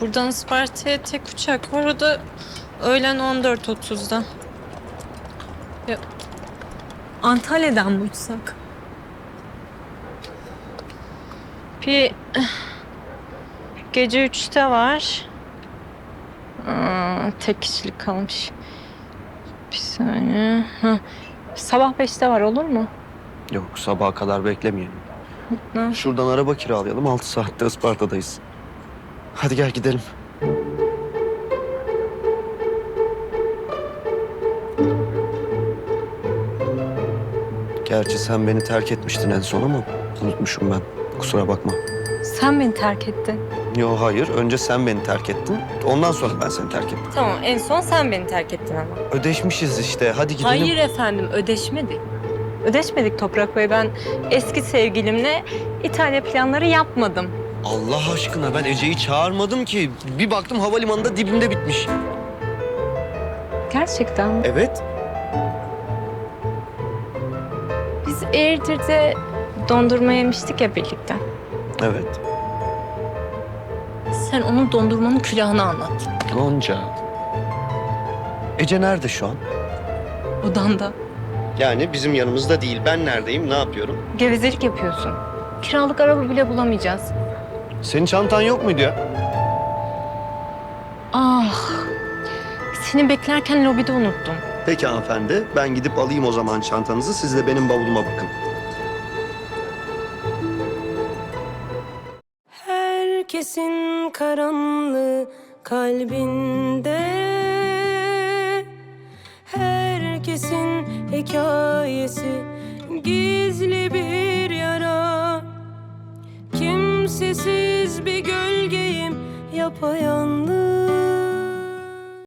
Buradan Isparta'ya tek uçak var. O da öğlen 14.30'da. Ya, Antalya'dan mı uçsak? Bir gece üçte var. Aa, tek kişilik kalmış. Bir saniye. Ha. Sabah beşte var olur mu? Yok sabaha kadar beklemeyelim. Ne? Şuradan araba kiralayalım. 6 saatte Isparta'dayız. Hadi gel gidelim. Gerçi sen beni terk etmiştin en son ama unutmuşum ben. Kusura bakma. Sen beni terk ettin. Yo hayır. Önce sen beni terk ettin. Ondan sonra ben seni terk ettim. Tamam en son sen beni terk ettin ama. Ödeşmişiz işte. Hadi gidelim. Hayır efendim ödeşmedik. Ödeşmedik Toprak Bey. Ben eski sevgilimle İtalya planları yapmadım. Allah aşkına ben Ece'yi çağırmadım ki. Bir baktım havalimanında dibimde bitmiş. Gerçekten. Evet. Biz Eğirdir'de dondurma yemiştik ya birlikte. Evet. Sen onun dondurmanın külahını anlat. Gonca. Ece nerede şu an? Odanda. Yani bizim yanımızda değil. Ben neredeyim, ne yapıyorum? Gevezelik yapıyorsun. Kiralık araba bile bulamayacağız. Senin çantan yok muydu ya? Ah. Seni beklerken lobide unuttum. Peki hanımefendi. Ben gidip alayım o zaman çantanızı. Siz de benim bavuluma bakın. Herkesin karanlığı kalbinde Herkesin hikayesi gizli bir yara Kimsesiz bir gölgeyim yapayalnız